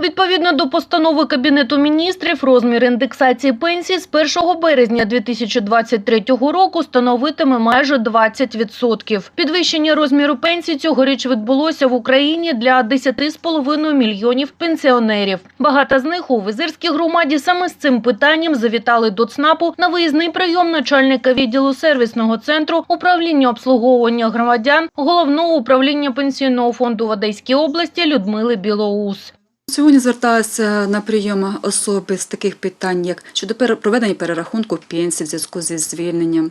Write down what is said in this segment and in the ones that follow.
Відповідно до постанови Кабінету міністрів, розмір індексації пенсій з 1 березня 2023 року становитиме майже 20%. Підвищення розміру пенсій цьогоріч відбулося в Україні для 10,5 мільйонів пенсіонерів. Багато з них у Визирській громаді саме з цим питанням завітали до ЦНАПу на виїзний прийом начальника відділу сервісного центру управління обслуговування громадян Головного управління пенсійного фонду в Одеській області Людмили Білоус. Сьогодні зверталися на прийом особи з таких питань, як щодо проведення перерахунку пенсій в зв'язку зі звільненням,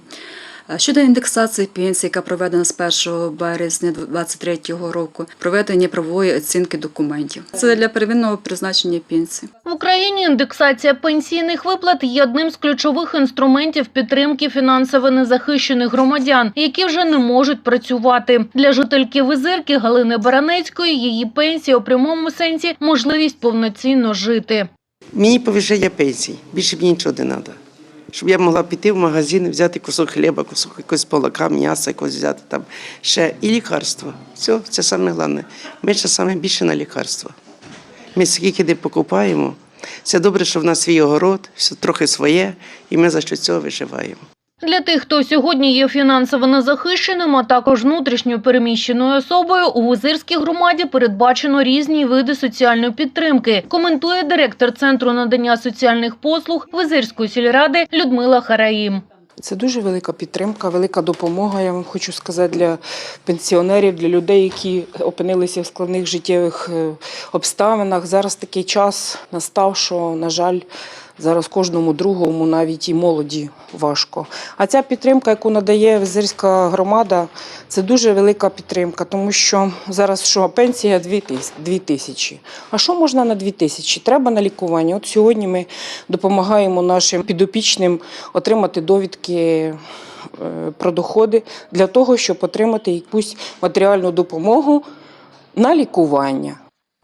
щодо індексації пенсій, яка проведена з 1 березня 2023 року, проведення правової оцінки документів. Це для первинного призначення пенсії. В Україні індексація пенсійних виплат є одним з ключових інструментів підтримки фінансово незахищених громадян, які вже не можуть працювати. Для жительки Визирки Галини Баранецької її пенсія у прямому сенсі можливість повноцінно жити. Мені повищення пенсії, більше мені нічого не треба. Щоб я могла піти в магазин, взяти кусок хліба, кусок якогось полака, м'яса якось взяти там ще і лікарство. Все, це саме головне. Ми ще саме більше на лікарства. Ми скільки не покупаємо. Це добре, що в нас свій огород, все трохи своє, і ми за що цього виживаємо. Тих, хто сьогодні є фінансово незахищеним, а також внутрішньо переміщеною особою, у Визирській громаді передбачено різні види соціальної підтримки, коментує директор Центру надання соціальних послуг Визирської сільради Людмила Хараїм. Це дуже велика підтримка, велика допомога. Я вам хочу сказати для пенсіонерів, для людей, які опинилися в складних життєвих е, обставинах. Зараз такий час настав, що, на жаль, зараз кожному другому, навіть і молоді, важко. А ця підтримка, яку надає Визирська громада, це дуже велика підтримка, тому що зараз що пенсія 2 тис- 2 тисячі. А що можна на 2 тисячі? Треба на лікування. От сьогодні ми допомагаємо нашим підопічним отримати довідки е, про доходи для того, щоб отримати якусь матеріальну допомогу на лікування.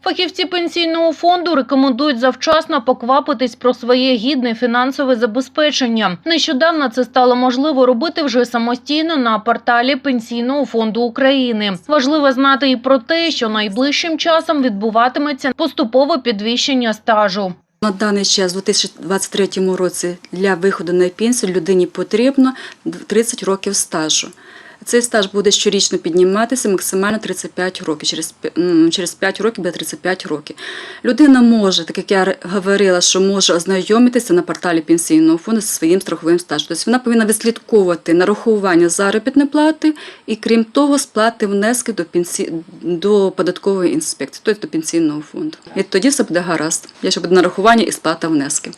Фахівці пенсійного фонду рекомендують завчасно поквапитись про своє гідне фінансове забезпечення. Нещодавно це стало можливо робити вже самостійно на порталі Пенсійного фонду України. Важливо знати і про те, що найближчим часом відбуватиметься поступове підвищення стажу. На даний час, у 2023 році, для виходу на пенсію людині потрібно 30 років стажу. Цей стаж буде щорічно підніматися максимально 35 років. Через, через 5 років буде 35 років. Людина може, так як я говорила, що може ознайомитися на порталі пенсійного фонду зі своїм страховим стажем. Тобто вона повинна відслідковувати нарахування заробітної плати і, крім того, сплати внески до, пенсі... до податкової інспекції, тобто до пенсійного фонду. І тоді все буде гаразд, якщо буде нарахування і сплата внесків.